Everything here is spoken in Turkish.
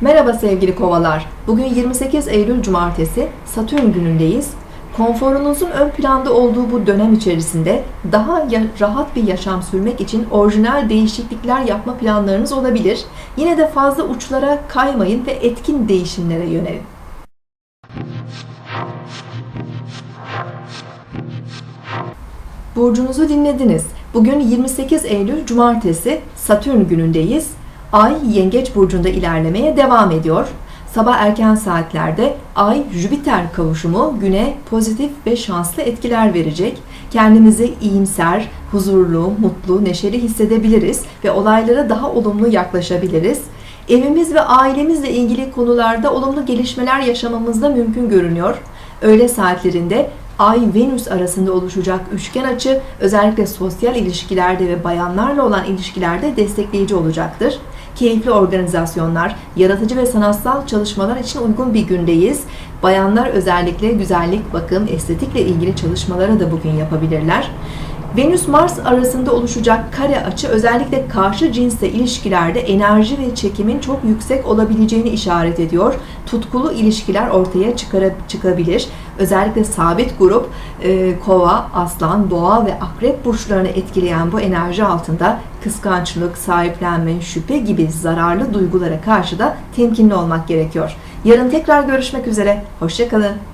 Merhaba sevgili kovalar. Bugün 28 Eylül Cumartesi, Satürn günündeyiz. Konforunuzun ön planda olduğu bu dönem içerisinde daha rahat bir yaşam sürmek için orijinal değişiklikler yapma planlarınız olabilir. Yine de fazla uçlara kaymayın ve etkin değişimlere yönelin. Burcunuzu dinlediniz. Bugün 28 Eylül Cumartesi Satürn günündeyiz. Ay Yengeç burcunda ilerlemeye devam ediyor. Sabah erken saatlerde Ay Jüpiter kavuşumu güne pozitif ve şanslı etkiler verecek. Kendimizi iyimser, huzurlu, mutlu, neşeli hissedebiliriz ve olaylara daha olumlu yaklaşabiliriz. Evimiz ve ailemizle ilgili konularda olumlu gelişmeler yaşamamız da mümkün görünüyor. Öğle saatlerinde Ay-Venüs arasında oluşacak üçgen açı özellikle sosyal ilişkilerde ve bayanlarla olan ilişkilerde destekleyici olacaktır. Keyifli organizasyonlar, yaratıcı ve sanatsal çalışmalar için uygun bir gündeyiz. Bayanlar özellikle güzellik, bakım, estetikle ilgili çalışmalara da bugün yapabilirler. Venüs-Mars arasında oluşacak kare açı özellikle karşı cinsle ilişkilerde enerji ve çekimin çok yüksek olabileceğini işaret ediyor. Tutkulu ilişkiler ortaya çıkabilir. Özellikle sabit grup e, kova, aslan, boğa ve akrep burçlarını etkileyen bu enerji altında kıskançlık, sahiplenme, şüphe gibi zararlı duygulara karşı da temkinli olmak gerekiyor. Yarın tekrar görüşmek üzere. Hoşçakalın.